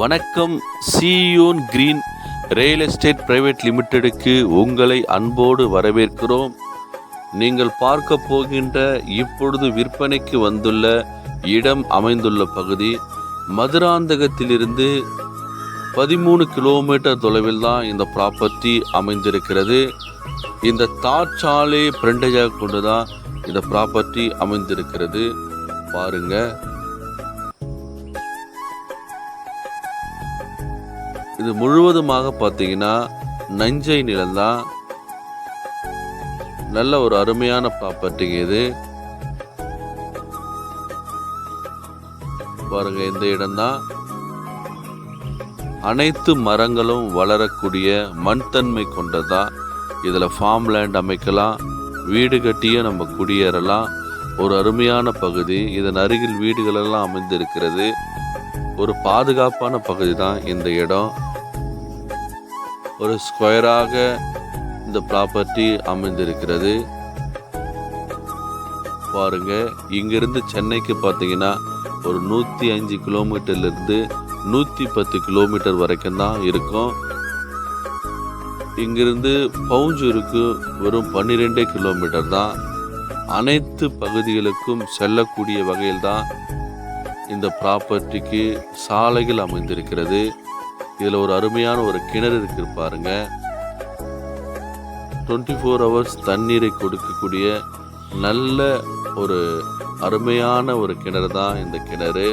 வணக்கம் சியூன் green real estate private லிமிடெடுக்கு உங்களை அன்போடு வரவேற்கிறோம். நீங்கள் பார்க்க போகின்ற இப்பொழுது விற்பனைக்கு வந்துள்ள இடம் அமைந்துள்ள பகுதி மதுராந்தகத்திலிருந்து பதிமூணு கிலோமீட்டர் தொலைவில் தான் இந்த ப்ராப்பர்ட்டி அமைந்திருக்கிறது. இந்த தார்ச்சாலை பிரண்டேஜாக கொண்டு தான் இந்த ப்ராப்பர்ட்டி அமைந்திருக்கிறது. பாருங்கள் இது முழுவதுமாக பார்த்தீங்கன்னா நஞ்சை நிலம்தான் நல்ல ஒரு அருமையான ப்ராப்பர்ட்டிங்க இது. பாருங்க இந்த இடம்தான். அனைத்து மரங்களும் வளரக்கூடிய மண் தன்மை கொண்டதா இதில் ஃபார்ம் லேண்ட் அமைக்கலாம் வீடு கட்டியே நம்ம குடியேறலாம். ஒரு அருமையான பகுதி. இதன் அருகில் வீடுகளெல்லாம் அமைந்திருக்கிறது. ஒரு பாதுகாப்பான பகுதி தான் இந்த இடம். ஒரு ஸ்கொயராக இந்த ப்ராப்பர்ட்டி அமைந்திருக்கிறது. பாருங்க இங்கிருந்து சென்னைக்கு பார்த்தீங்கன்னா ஒரு நூற்றி அஞ்சு கிலோமீட்டர்லேருந்து நூற்றி பத்து கிலோமீட்டர் வரைக்கும் தான் இருக்கும். இங்கிருந்து பவுஞ்சூருக்கு வெறும் பன்னிரெண்டே கிலோமீட்டர் தான். அனைத்து பகுதிகளுக்கும் செல்லக்கூடிய வகையில் தான் இந்த ப்ராப்பர்ட்டிக்கு சாலைகள் அமைந்திருக்கிறது. இதில் ஒரு அருமையான ஒரு கிணறு இருக்கு பாருங்க. டுவெண்ட்டி ஃபோர் ஹவர்ஸ் தண்ணீரை கொடுக்கக்கூடிய நல்ல ஒரு அருமையான ஒரு கிணறு தான் இந்த கிணறு.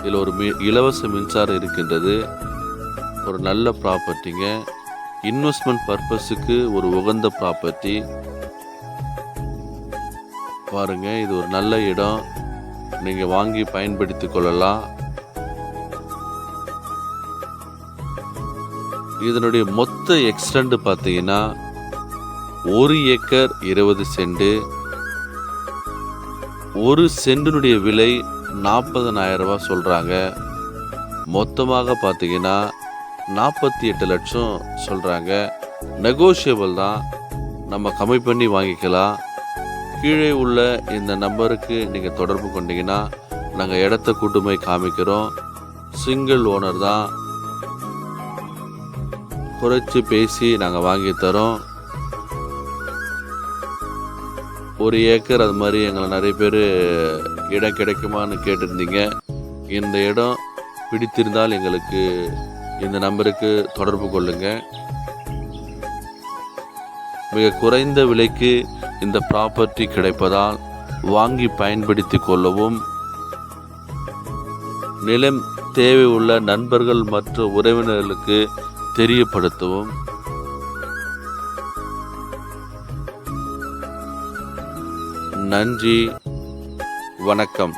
இதில் ஒரு இலவச மின்சாரம் இருக்கின்றது. ஒரு நல்ல ப்ராப்பர்ட்டிங்க இன்வெஸ்ட்மெண்ட் பர்பஸுக்கு ஒரு உகந்த ப்ராப்பர்ட்டி பாருங்க இது ஒரு நல்ல இடம். நீங்கள் வாங்கி பயன்படுத்தி கொள்ளலாம். இதனுடைய மொத்த எக்ஸ்டெண்ட் பார்த்தீங்கன்னா ஒரு ஏக்கர் இருபது சென்ட். ஒரு சென்டினுடைய விலை நாற்பதனாயிரம் ரூபாய் சொல்கிறாங்க மொத்தமாக பார்த்தீங்கன்னா நாற்பத்தி எட்டு லட்சம் சொல்கிறாங்க நெகோஷியபிள் தான். நம்ம கம்மி பண்ணி வாங்கிக்கலாம். கீழே உள்ள இந்த நம்பருக்கு நீங்கள் தொடர்பு கொண்டீங்கன்னா நாங்கள் இடத்த கூட்டுமை காமிக்கிறோம். சிங்கிள் ஓனர் தான். குறைச்சி பேசி நாங்கள் வாங்கி தரோம். ஒரு ஏக்கர் அது மாதிரி எங்களை நிறைய பேர் இடம் கிடைக்குமான்னு கேட்டிருந்தீங்க. இந்த இடம் பிடித்திருந்தால் எங்களுக்கு இந்த நம்பருக்கு தொடர்பு கொள்ளுங்கள் மிக குறைந்த விலைக்கு இந்த ப்ராப்பர்ட்டி கிடைப்பதால் வாங்கி பயன்படுத்தி கொள்ளவும். நிலம் தேவை உள்ள நண்பர்கள் மற்றும் உறவினர்களுக்கு தெரியப்படுத்தவும். நன்றி. வணக்கம்.